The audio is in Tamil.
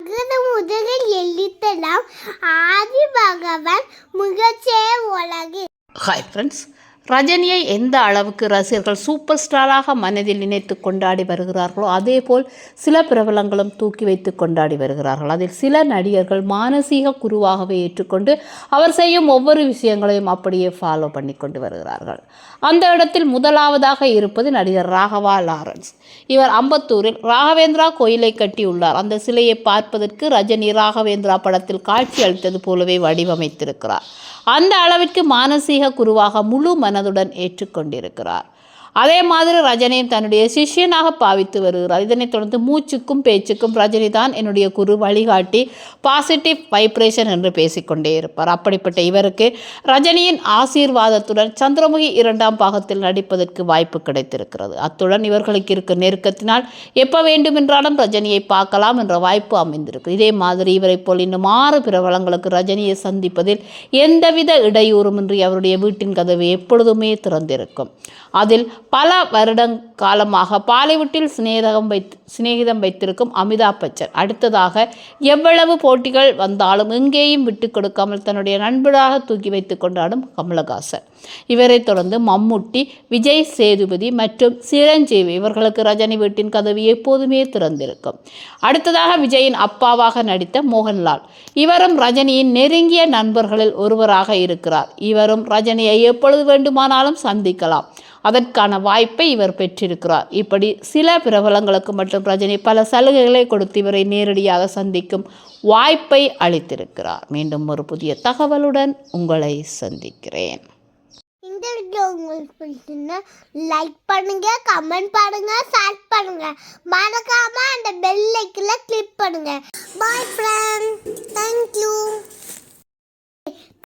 அகர முதலில் எழுத்தெல்லாம் ஆதி பகவன் முகச்சே உலகு ஹாய் ஃப்ரெண்ட்ஸ் ரஜினியை எந்த அளவுக்கு ரசிகர்கள் சூப்பர் ஸ்டாராக மனதில் நினைத்து கொண்டாடி வருகிறார்களோ அதேபோல் சில பிரபலங்களும் தூக்கி வைத்து கொண்டாடி வருகிறார்கள். அதில் சில நடிகர்கள் மானசீக குருவாகவே ஏற்றுக்கொண்டு அவர் செய்யும் ஒவ்வொரு விஷயங்களையும் அப்படியே ஃபாலோ பண்ணி கொண்டு வருகிறார்கள். அந்த இடத்தில் முதலாவதாக இருப்பது நடிகர் ராகவா லாரன்ஸ். இவர் அம்பத்தூரில் ராகவேந்திரா கோயிலை கட்டியுள்ளார். அந்த சிலையை பார்ப்பதற்கு ரஜினி ராகவேந்திரா படத்தில் காட்சி அளித்தது போலவே வடிவமைத்திருக்கிறார். அந்த அளவிற்கு மானசீக குருவாக முழு மன மனதுடன் ஏற்றுக்கொண்டிருக்கிறார். அதே மாதிரி ரஜினியும் தன்னுடைய சிஷ்யனாக பாவித்து வருகிறார். இதனைத் தொடர்ந்து மூச்சுக்கும் பேச்சுக்கும் ரஜினி தான் என்னுடைய குரு வழிகாட்டி பாசிட்டிவ் வைப்ரேஷன் என்று பேசிக்கொண்டே இருப்பார். அப்படிப்பட்ட இவருக்கு ரஜினியின் ஆசீர்வாதத்துடன் சந்திரமுகி இரண்டாம் பாகத்தில் நடிப்பதற்கு வாய்ப்பு கிடைத்திருக்கிறது. அத்துடன் இவர்களுக்கு இருக்கும் நெருக்கத்தினால் எப்போ வேண்டுமென்றாலும் ரஜினியை பார்க்கலாம் என்ற வாய்ப்பு அமைந்திருக்கு இதே மாதிரி இவரைப் போல் இன்னும் ஆறு பிரபலங்களுக்கு ரஜினியை சந்திப்பதில் எந்தவித இடையூறுமின்றி அவருடைய வீட்டின் கதவு எப்பொழுதுமே திறந்திருக்கும். அதில் பல வருடங் காலமாக பாலிவுட்டில் சிநேகம் வைத்து சிநேகிதம் வைத்திருக்கும் அமிதாப் பச்சன். அடுத்ததாக எவ்வளவு போட்டிகள் வந்தாலும் எங்கேயும் விட்டு கொடுக்காமல் தன்னுடைய நண்பராக தூக்கி வைத்து கொண்டாடும் கமலஹாசன். இவரைத் தொடர்ந்து மம்முட்டி விஜய் சேதுபதி மற்றும் சிரஞ்சீவி இவர்களுக்கு ரஜினி வீட்டின் கதவு எப்போதுமே திறந்திருக்கும். அடுத்ததாக விஜயின் அப்பாவாக நடித்த மோகன்லால். இவரும் ரஜினியின் நெருங்கிய நண்பர்களில் ஒருவராக இருக்கிறார். இவரும் ரஜினியை எப்பொழுது வேண்டுமானாலும் சந்திக்கலாம். அதற்கான வாய்ப்பை இவர் பெற்றிருக்கிறார். இப்படி சில பிரபலங்களுக்கு மட்டும் ரஜினி பல சலுகைகளை கொடுத்து இவரை நேரடியாக சந்திக்கும் வாய்ப்பை அளித்திருக்கிறார். மீண்டும் ஒரு புதிய தகவலுடன் உங்களை சந்திக்கிறேன். வீடியோ உங்களுக்கு பிடிச்சிருந்தா லைக் பண்ணுங்க கமெண்ட் பண்ணுங்க ஷேர் பண்ணுங்க. மறக்காம அந்த பெல் ஐக்கன்ல கிளிக் பண்ணுங்க. Bye friends